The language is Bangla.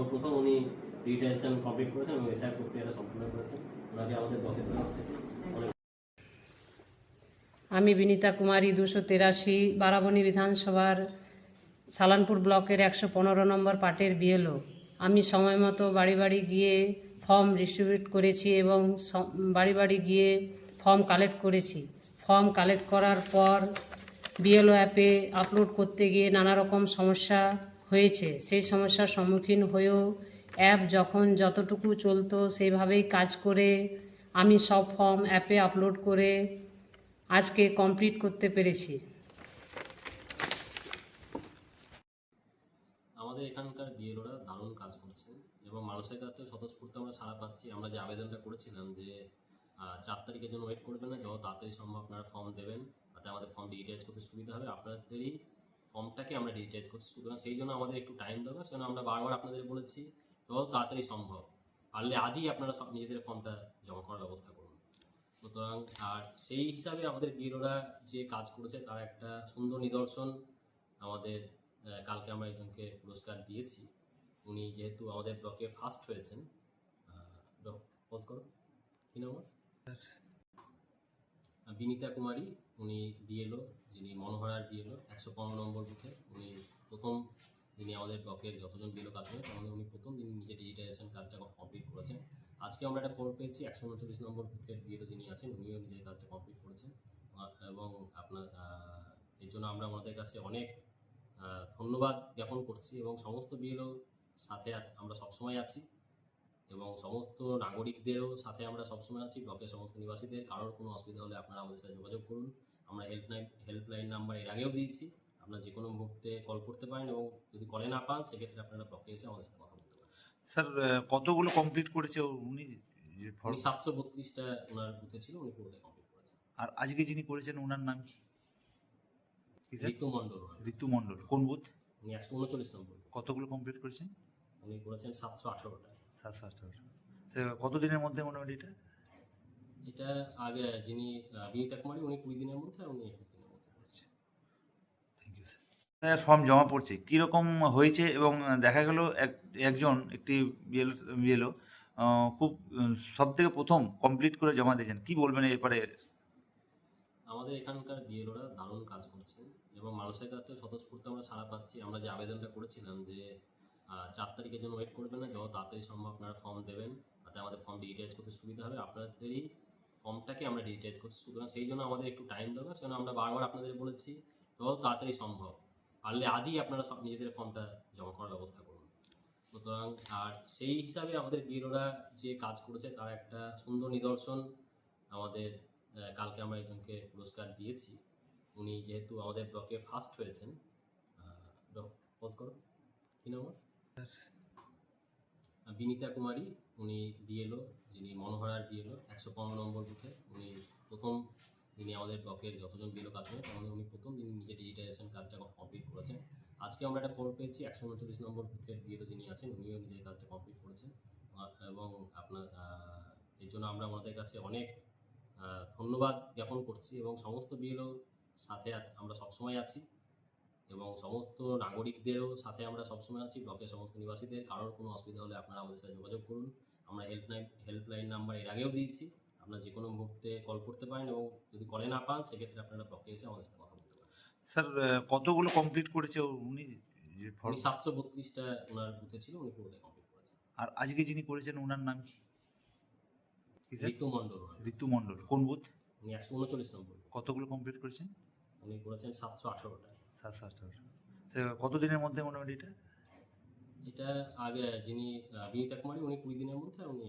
সর্বপ্রথম উনি রিটায়ারেশন কমপ্লিট করেছেন এবং এসআই প্রক্রিয়াটা সম্পূর্ণ করেছেন। ওনাকে আমাদের ব্লকের তরফ থেকে আমি বিনীতা কুমারী, দুশো তেরাশি, বারাবণী বিধানসভার সালানপুর ব্লকের একশো পনেরো নম্বর পার্টের বিএলও। আমি সময় মতো বাড়ি বাড়ি গিয়ে ফর্ম ডিস্ট্রিবিউট করেছি এবং বাড়ি বাড়ি গিয়ে ফর্ম কালেক্ট করেছি। ফর্ম কালেক্ট করার পর বিএলও অ্যাপে আপলোড করতে গিয়ে নানা রকম সমস্যা হয়েছে। সেই সমস্যার সম্মুখীন হয়েও অ্যাপ যখন যতটুকু চলতো সেইভাবেই কাজ করে আমি সব ফর্ম অ্যাপে আপলোড করে আজকে কমপ্লিট করতে পেরেছি। আমাদের এখানকার বিএলওরা দারুণ কাজ করছেন এবং মানুষের কাছ থেকে স্বতঃস্ফূর্ত আমরা সাড়া পাচ্ছি। আমরা যে আবেদনটা করেছিলাম যে চার তারিখের জন্য ওয়েট করবেন না, যত তাড়াতাড়ি সম্ভব আপনারা ফর্ম দেবেন। তাতে আমাদের ফর্ম ডিজিটাইজ করতে সুবিধা হবে। আপনাদেরই ফর্মটাকে আমরা ডিজিটাইজ করছি। সুতরাং সেই জন্য আমাদের একটু টাইম দরকার। সেজন্য আমরা বারবার আপনাদের বলেছি যত তাড়াতাড়ি সম্ভব। পারলে আজই আপনারা সব নিজেদের ফর্মটা জমা করার ব্যবস্থা করুন। সুতরাং আর সেই হিসাবে আমাদের বিএলওরা যে কাজ করেছে তার একটা সুন্দর নিদর্শন আমাদের কালকে আমরা একজনকে পুরস্কার দিয়েছি। উনি যেহেতু আমাদের ব্লকে ফার্স্ট হয়েছেন পজ করো কি নাম ওর? আহ, বিনীতা কুমারী, উনি বিএলও যিনি মনোহরার বিএলও একশো পনেরো নম্বর বুথে। উনি প্রথম যিনি আমাদের ব্লকের যতজন বিএলও কাজ করেন মধ্যে উনি প্রথম যিনি নিজের ডিজিটাইজেশন কাজটা কমপ্লিট করেছেন। আজকে আমরা একটা খবর পেয়েছি, একশো উনচল্লিশ নম্বর বুথের বিএলও যিনি আছেন, উনিও নিজের কাজটা কমপ্লিট করেছেন। এবং আপনার এর জন্য আমরা আমাদের কাছে অনেক ধন্যবাদ জ্ঞাপন করছি এবং সমস্ত বিএলও সাথে আমরা সবসময় আছি। এবং সমস্ত নাগরিকদেরও সাথে আমরা সবসময় আছি ব্লকের সমস্ত নিবাসীদের। কারোর কোনো অসুবিধা হলে আপনারা আমাদের সাথে যোগাযোগ করুন। আমরা হেল্পলাইন হেল্পলাইন নাম্বার এর আগেও দিয়েছি। আপনারা যে কোনো মুহূর্তে কল করতে পারেন এবং যদি কলে না পান সেক্ষেত্রে আপনারা ব্লকে এসে আমাদের সাথে কথা বলতে পারেন। স্যার কতগুলো কমপ্লিট করেছে উনি? সাতশো বত্রিশটা ওনার বুথে ছিল উনি পুরোটাই কমপ্লিট করেছেন। আর আজকে যিনি করেছেন ওনার নাম কি? ঋতু মণ্ডল। ঋতু মণ্ডল। কোন বুথ উনি একশো উনচল্লিশ নম্বর কতগুলো কমপ্লিট করেছেন? উনি করেছেন সাতশো আঠারোটা। সাতশো আঠারো স্যার কতদিনের মধ্যে মোটামুটি এটা? এটা আগে যিনি বিনীতা কুমারী উনি কুড়ি দিনের মধ্যে আর উনি একুশ দিনের মধ্যে করেছেন। থ্যাংক ইউ স্যার ফর্ম জমা পড়ছে। কীরকম হয়েছে এবং দেখা গেল এক একজন একটি বিএল বিএলও খুব সব থেকে প্রথম কমপ্লিট করে জমা দিয়েছেন। কি বলবেন এরপরে? আমাদের এখানকার বিএলওরা দারুণ কাজ করছেন এবং মানুষের কাছ থেকে স্বতঃস্ফূর্ত আমরা সাড়া পাচ্ছি। আমরা যে আবেদনটা করেছিলাম যে চার তারিখের জন্য ওয়েট করবেন না। যত তাড়াতাড়ি সম্ভব আপনারা ফর্ম দেবেন তাতে আমাদের ফর্ম ডিজিটাইজ করতে সুবিধা হবে। আপনাদেরই ফর্মটাকে আমরা ডিজিটাইজ করছি সুতরাং সেই জন্য আমাদের একটু টাইম দরকার। সেজন্য আমরা বারবার আপনাদের বলেছি যত তাড়াতাড়ি সম্ভব। পারলে আজই আপনারা সব নিজেদের ফর্মটা জমা করার ব্যবস্থা করুন। সুতরাং আর সেই হিসাবে আমাদের বিরোরা যে কাজ করেছে তার একটা সুন্দর নিদর্শন আমাদের কালকে আমরা একজনকে পুরস্কার দিয়েছি। উনি যেহেতু আমাদের ব্লকে ফার্স্ট হয়েছেন পজ করো কি নাম ওর? আহ, বিনীতা কুমারী, উনি বিএলও যিনি মনোহরার বিএলও একশো পনেরো নম্বর বুথে। উনি প্রথম যিনি আমাদের ব্লকের যতজন বিএলও কাজ করেন, তার উনি প্রথম যিনি নিজে ডিজিটাইজেশন কাজটা কমপ্লিট করেছেন। আজকে আমরা একটা খবর পেয়েছি, একশো উনচল্লিশ নম্বর বুথের বিএলও যিনি আছেন, উনিও নিজের কাজটা কমপ্লিট করেছেন। এবং আপনার এর জন্য আমরা আমাদের কাছে অনেক ধন্যবাদ জ্ঞাপন করছি এবং সমস্ত বিএলও সাথে আমরা সবসময় আছি। এবং সমস্ত নাগরিকদেরও সাথে আমরা সবসময় আছি ব্লকের সমস্ত নিবাসীদের কারোর কোনো অসুবিধা হলে আপনারা আমাদের সাথে যোগাযোগ করুন। আমরা হেল্পলাইন হেল্পলাইন নাম্বার এর আগেও দিয়েছি। আপনারা যে কোনো মুহূর্তে কল করতে পারেন এবং যদি কলে না পান সেক্ষেত্রে আপনারা ব্লকে এসে আমাদের সাথে কথা বলতে পারেন। স্যার কতগুলো কমপ্লিট করেছে উনি? যে ফর্ম সাতশো বত্রিশটা ওনার বুথে ছিল উনি পুরোটাই কমপ্লিট করেছেন। আর আজকে যিনি করেছেন ওনার নাম কি? কি ঋতু মণ্ডল। ঋতু মণ্ডল। কোন বুথ উনি একশো উনচল্লিশ নম্বর কতগুলো কমপ্লিট করেছেন? উনি করেছেন সাতশো আঠারোটা। সাতশো আঠারোটা। স্যার কতদিনের মধ্যে মোটামুটি এটা? এটা আগে যিনি বিনীতা কুমারী উনি কুড়ি দিনের মধ্যে আর উনি